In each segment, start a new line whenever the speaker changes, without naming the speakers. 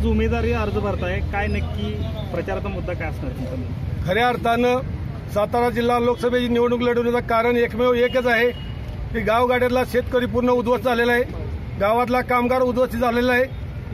आज उमेदवारी अर्ज भरताय काय नक्की प्रचाराचा मुद्दा काय असणार तुमचा?
खऱ्या अर्थानं सातारा जिल्हा लोकसभेची निवडणूक लढवण्याचं कारण एकमेव एकच आहे की गावगाड्यातला शेतकरी पूर्ण उद्ध्वस्त झालेला आहे. गावातला कामगार उद्ध्वस्त झालेला आहे.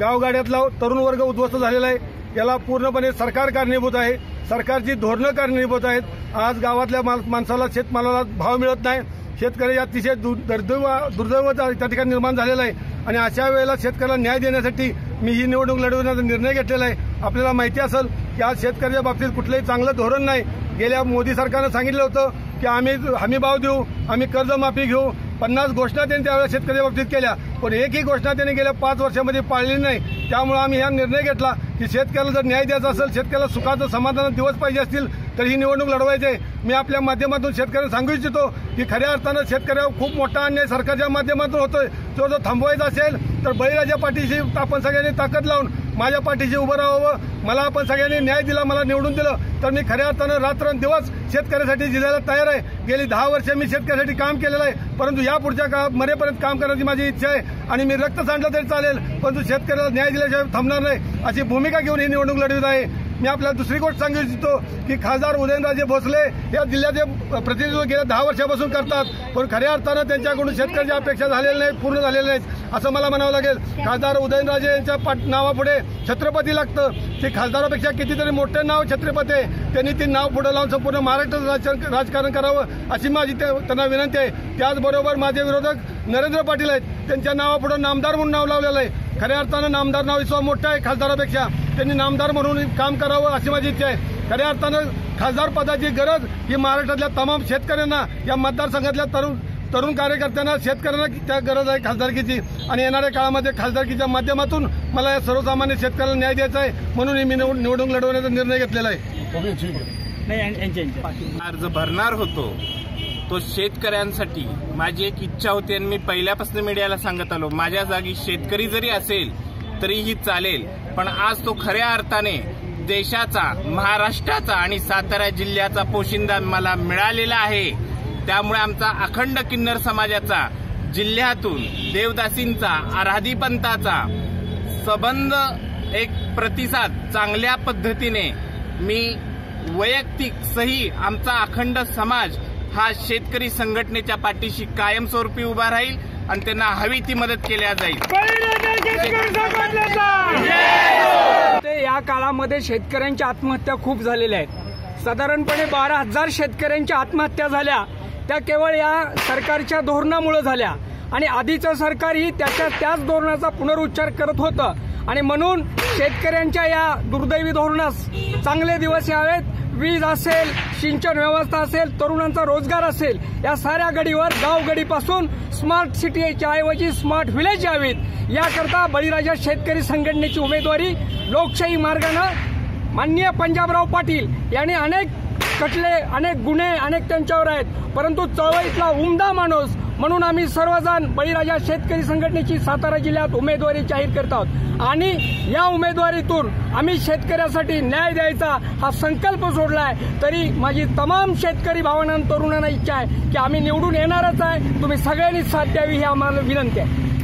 गावगाड्यातला तरुण वर्ग उद्ध्वस्त झालेला आहे. याला पूर्णपणे सरकार कारणीभूत आहे. सरकारची धोरणं कारणीभूत आहेत. आज गावातल्या मा- माणसाला शेतमालाला भाव मिळत नाही. शेतकरी अतिशय दु- दुर्दैव दुर्दैव त्या ठिकाणी निर्माण झालेला आहे. आणि अशा वेळेला शेतकऱ्याला न्याय देण्यासाठी मी ही निवडणूक लढवण्याचा निर्णय घेतलेला आहे. आपल्याला माहिती असेल की आज शेतकऱ्याच्या बाबतीत कुठलंही चांगलं धोरण नाही. गेल्या मोदी सरकारनं सांगितलं होतं की आम्ही हमी भाव देऊ आम्ही कर्जमाफी घेऊ. पन्नास घोषणा त्यांनी त्यावेळेला शेतकऱ्याच्या बाबतीत केल्या. पण एकही घोषणा त्यांनी गेल्या पाच वर्षामध्ये पाळली नाही. त्यामुळे आम्ही हा निर्णय घेतला की शेतकऱ्याला जर न्याय द्यायचा असेल शेतकऱ्याला सुखाचं समाधान दिवस पाहिजे असतील तर ही निवडणूक लढवायची आहे. मी आपल्या माध्यमातून शेतकऱ्यांना सांगू इच्छितो की खऱ्या अर्थानं शेतकऱ्यावर खूप मोठा अन्याय सरकारच्या माध्यमातून होतोय. तो जर थांबवायचा असेल तर बळीराजा पाठीशी आपण सगळ्यांनी ताकद लावून माझ्या पाठीशी उभं राहावं. मला आपण सगळ्यांनी न्याय दिला मला निवडून दिलं तर मी खऱ्या अर्थानं रात्रंदिवस शेतकऱ्यासाठी जिल्ह्याला तयार आहे. गेली दहा वर्ष मी शेतकऱ्यासाठी काम केलेलं आहे परंतु या पुढच्या काळात मरेपर्यंत काम करण्याची माझी इच्छा आहे आणि मी रक्त सांडलं तरी चालेल परंतु शेतकऱ्याला न्याय दिल्याशिवाय थांबणार नाही. अशी भूमिका घेऊन ही निवडणूक लढवित आहे. मी आपल्याला दुसरी गोष्ट सांगू इच्छितो की खासदार उदयनराजे भोसले या जिल्ह्याचे प्रतिनिधित्व गेल्या दहा वर्षापासून करतात. पण खऱ्या अर्थानं त्यांच्याकडून शेतकऱ्यांच्या अपेक्षा झालेल्या नाहीत पूर्ण झालेल्या नाहीत असं मला म्हणावं लागेल. खासदार उदयनराजे यांच्या पाठ नावापुढे छत्रपती लागतं. ते खासदारापेक्षा कितीतरी मोठे नाव छत्रपती आहे. त्यांनी ते नाव पुढे लावून संपूर्ण महाराष्ट्रात राजकारण राजकारण करावं अशी माझी त्यांना विनंती आहे. त्याचबरोबर माझे विरोधक नरेंद्र पाटील आहेत. त्यांच्या नावापुढे नामदार म्हणून नाव लावलेलं आहे. खऱ्या अर्थानं नामदार नाव इतकं मोठं आहे खासदारापेक्षा. त्यांनी नामदार म्हणून काम करावं अशी माझी इच्छा आहे. खऱ्या अर्थानं खासदार पदाची गरज ही महाराष्ट्रातल्या तमाम शेतकऱ्यांना या मतदारसंघातल्या तरुण तरुण कार्यकर्त्यांना शेतकऱ्यांना त्या गरज आहे खासदारकीची. आणि येणाऱ्या काळामध्ये खासदारकीच्या माध्यमातून मला या सर्वसामान्य शेतकऱ्याला न्याय द्यायचा आहे म्हणून मी निवड- निवडणूक लढवण्याचा निर्णय घेतलेला आहे.
अर्ज भरणार होतो तो शेतकऱ्यांसाठी माझी एक इच्छा होती आणि मी पहिल्यापासून मीडियाला सांगत आलो. माझ्या जागी शेतकरी जरी असेल तरीही चालेल. पण आज तो खऱ्या अर्थाने देशाचा महाराष्ट्राचा आणि सातारा जिल्ह्याचा पोशिंदा मला मिळालेला आहे. त्यामुळे आमचा अखंड किन्नर समाजाचा जिल्ह्यातून देवदासींचा आराधीपंताचा संबंध एक प्रतिसाद चांगल्या पद्धतीने मी वैयक्तिक सही आमचा अखंड समाज हा शेतकरी संघटनेच्या पाठीशी कायमस्वरूपी उभा राहील आणि त्यांना हवी ती मदत केल्या जाईल.
या काळामध्ये शेतकऱ्यांच्या आत्महत्या खूप झालेल्या आहेत. साधारणपणे बारा हजार शेतकऱ्यांच्या आत्महत्या झाल्या. त्या केवळ या सरकारच्या धोरणामुळे झाल्या. आणि आधीचं सरकारही त्याच्या त्याच धोरणाचा पुनरुच्चार करत होतं. आणि म्हणून शेतकऱ्यांच्या या दुर्दैवी धोरणास चांगले दिवस यावेत. वीज असेल सिंचन व्यवस्था असेल तरुणांचा रोजगार असेल या साऱ्या गडीवर गावगडीपासून स्मार्ट सिटीच्या ऐवजी स्मार्ट व्हिलेज यावीत. याकरता बळीराजा शेतकरी संघटनेची उमेदवारी लोकशाही मार्गानं माननीय पंजाबराव पाटील यांनी अनेक खटले अनेक गुन्हे अनेक त्यांच्यावर आहेत. परंतु चळवळीतला उमदा माणूस म्हणून आम्ही सर्वजण बळीराजा शेतकरी संघटनेची सातारा जिल्ह्यात उमेदवारी जाहीर करत आहोत. आणि या उमेदवारीतून आम्ही शेतकऱ्यासाठी न्याय द्यायचा हा संकल्प सोडलाय तरी माझी तमाम शेतकरी भावना तरुणांना इच्छा आहे की आम्ही निवडून येणारच आहे. तुम्ही सगळ्यांनी साथ द्यावी ही आम्हाला विनंती आहे.